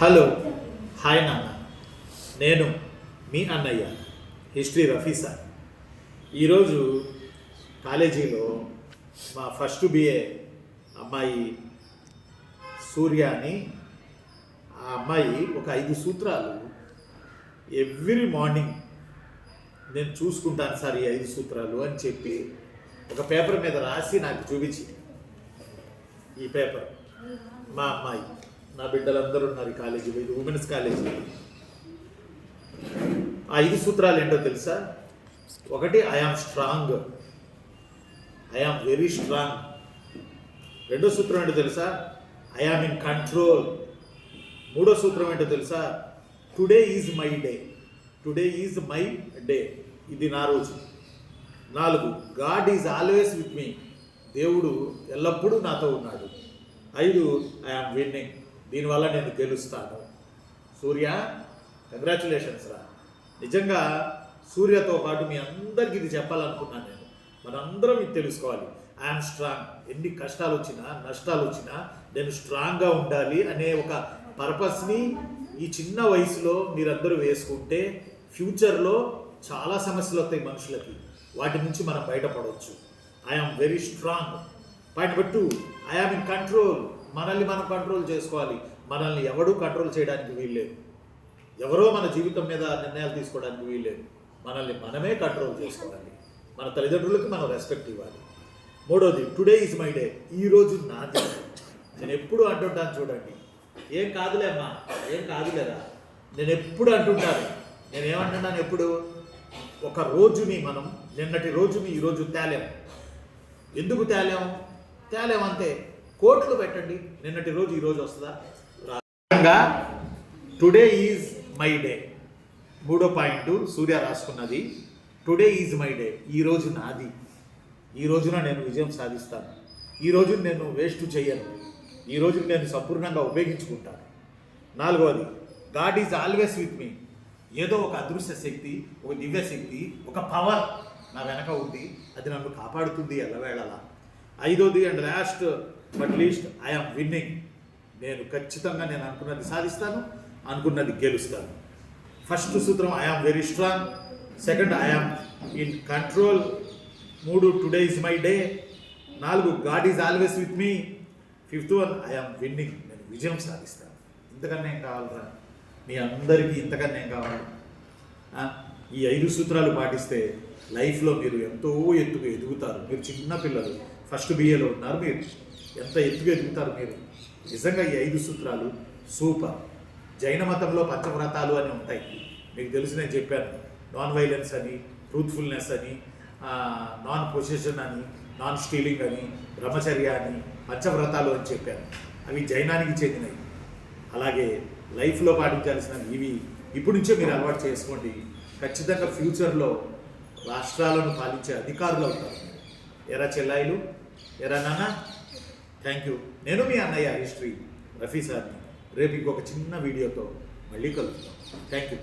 Hello hi నాన్న. నేను మీ అన్నయ్య హిస్టరీ రఫీ సార్ ఈరోజు కాలేజీలో మా ఫస్ట్ బిఏ అమ్మాయి సూర్య అని ఆ అమ్మాయి ఒక ఐదు సూత్రాలు. ఎవ్రీ మార్నింగ్ నేను చూసుకుంటాను సార్ ఈ ఐదు సూత్రాలు అని చెప్పి ఒక పేపర్ మీద రాసి నాకు చూపించింది. ఈ పేపర్ మా అమ్మాయి. నా బిడ్డలందరూ ఉన్నారు ఈ కాలేజీలో ఇది ఉమెన్స్ కాలేజీ ఆ ఐదు సూత్రాలు ఏంటో తెలుసా? ఒకటి I am strong I am very strong రెండో సూత్రం ఏంటో తెలుసా? ఐఆమ్ ఇన్ కంట్రోల్ మూడో సూత్రం ఏంటో తెలుసా? Today is my day today is my day ఇది నా రోజు. నాలుగు God is always with me దేవుడు ఎల్లప్పుడూ నాతో ఉన్నాడు. ఐదు ఐఆమ్ విన్నింగ్ దీనివల్ల నేను గెలుస్తాను. సూర్య కంగ్రాచులేషన్స్ రా. నిజంగా సూర్యతో పాటు మీ అందరికీ ఇది చెప్పాలనుకున్నాను నేను. మనందరం ఇది తెలుసుకోవాలి. ఐఎమ్ స్ట్రాంగ్ ఎన్ని కష్టాలు వచ్చినా నష్టాలు వచ్చినా నేను స్ట్రాంగ్గా ఉండాలి అనే ఒక పర్పస్ని ఈ చిన్న వయసులో మీరందరూ వేసుకుంటే ఫ్యూచర్లో చాలా సమస్యలు వస్తాయి మనుషులకి. వాటి నుంచి మనం బయటపడవచ్చు I am very strong point number two I am in control మనల్ని మనం కంట్రోల్ చేసుకోవాలి. మనల్ని ఎవడూ కంట్రోల్ చేయడానికి వీల్లేదు. ఎవరో మన జీవితం మీద నిర్ణయాలు తీసుకోవడానికి వీల్లేదు. మనల్ని మనమే కంట్రోల్ చేసుకోవాలి. మన తల్లిదండ్రులకు మనం రెస్పెక్ట్ ఇవ్వాలి. మూడోది టుడే ఈజ్ మై డే ఈ రోజు నాది నేను ఎప్పుడు అంటుంటాను చూడండి. ఏం కాదులే అమ్మా ఏం కాదులేరా నేను ఎప్పుడు అంటుంటాను. నేను ఏమంటున్నాను ఎప్పుడు? ఒక రోజుని మనం నిన్నటి రోజుని ఈరోజు తేలేము తేలేం. ఎందుకు తేలేం? తేలేం అంతే. కోట్లు పెట్టండి. నిన్నటి రోజు ఈ రోజు వస్తుందా? Today is my day. మూడో point Surya రాసుకున్నది. Today is my day. ఈ రోజు నాది. ఈ రోజున నేను విజయం సాధిస్తాను. ఈ రోజు నేను వేస్ట్ చేయను. ఈ రోజు నేను సంపూర్ణంగా ఉపయోగించుకుంటాను. నాలుగవది God is always with me. ఏదో ఒక అదృశ్య శక్తి ఒక దివ్య శక్తి ఒక పవర్ నా వెనక ఉంది. అది నన్ను కాపాడుతుంది ఎల్లవేళలా. ఐదోది and last but least I am winning నేను ఖచ్చితంగా నేను అనుకున్నది సాధిస్తాను అనుకున్నది గెలుస్తాను. ఫస్ట్ సూత్రం I am very strong second I am in control మూడు టుడే ఇస్ మై డే నాలుగు God is always with me fifth one I am winning నేను విజయం సాధిస్తాను. ఇంతకన్నా ఏం కావాలరా? మీ అందరికీ ఇంతకన్నా ఏం కావాలి? ఈ ఐదు సూత్రాలు పాటిస్తే లైఫ్లో మీరు ఎంతో ఎత్తుకు ఎదుగుతారు. మీరు చిన్న పిల్లలు ఫస్ట్ బిఏలో ఉన్నారు మీరు. ఎంత ఎత్తుగా ఎదుగుతారు మీరు? నిజంగా ఈ ఐదు సూత్రాలు సూపర్. జైన మతంలో పంచవ్రతాలు అని ఉంటాయి. మీకు తెలిసి నేను చెప్పాను. నాన్ వైలెన్స్ అని ట్రూత్ఫుల్నెస్ అని నాన్ పొజిషన్ అని నాన్ స్టీలింగ్ అని బ్రహ్మచర్య అని పంచవ్రతాలు అని చెప్పాను. అవి జైనానికి చెందినవి. అలాగే లైఫ్లో పాటించాల్సిన ఇవి. ఇప్పటి నుంచే మీరు అలవాటు చేసుకోండి. ఖచ్చితంగా ఫ్యూచర్లో రాష్ట్రాలను పాలించే అధికారులు అవుతారు. ఎరా చెల్లాయిలు ఎరా నాన్న థ్యాంక్ యూ నేను మీ అన్నయ్య హిస్టరీ రఫీ సార్ని. రేపు ఇంకొక చిన్న వీడియోతో మళ్ళీ కలుస్తాం థ్యాంక్ యూ